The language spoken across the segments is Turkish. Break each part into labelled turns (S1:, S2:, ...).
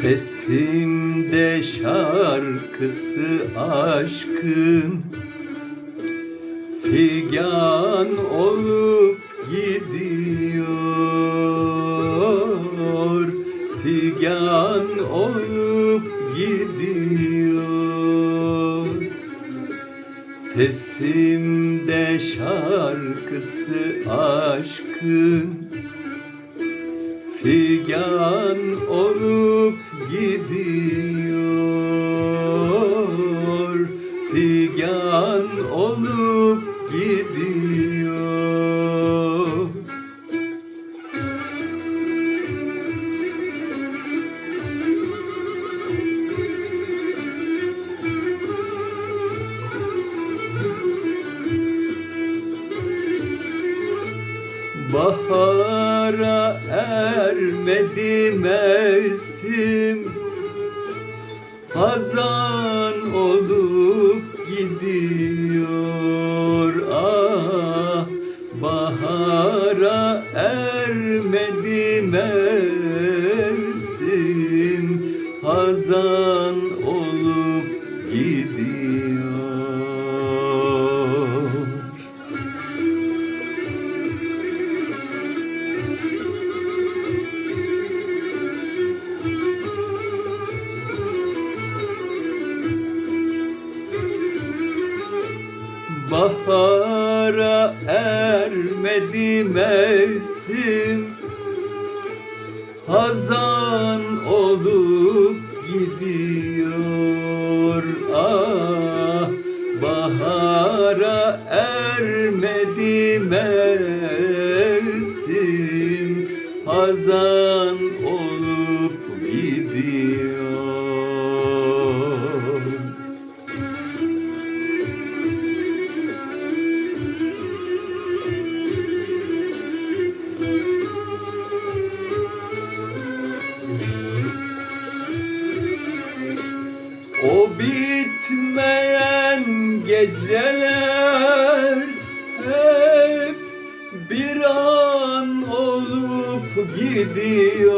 S1: Sesimde şarkısı aşkın. Figan olup gidiyor. Figan olup gidiyor. Sesimde şarkısı aşkın Figan olup gidiyor. Figan olup gidiyor Bahara ermedi mevsim. Hazan olup gidiyor ah Bahara ermedi mevsim. Hazan olup gidiyor Bahara ermedi mevsim. Hazan olup gidiyor. Ah Bahara ermedi mevsim. Hazan olup O bitmeyen geceler hep bir an olup gidiyor.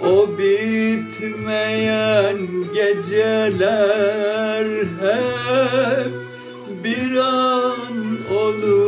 S1: O bitmeyen geceler hep bir an olup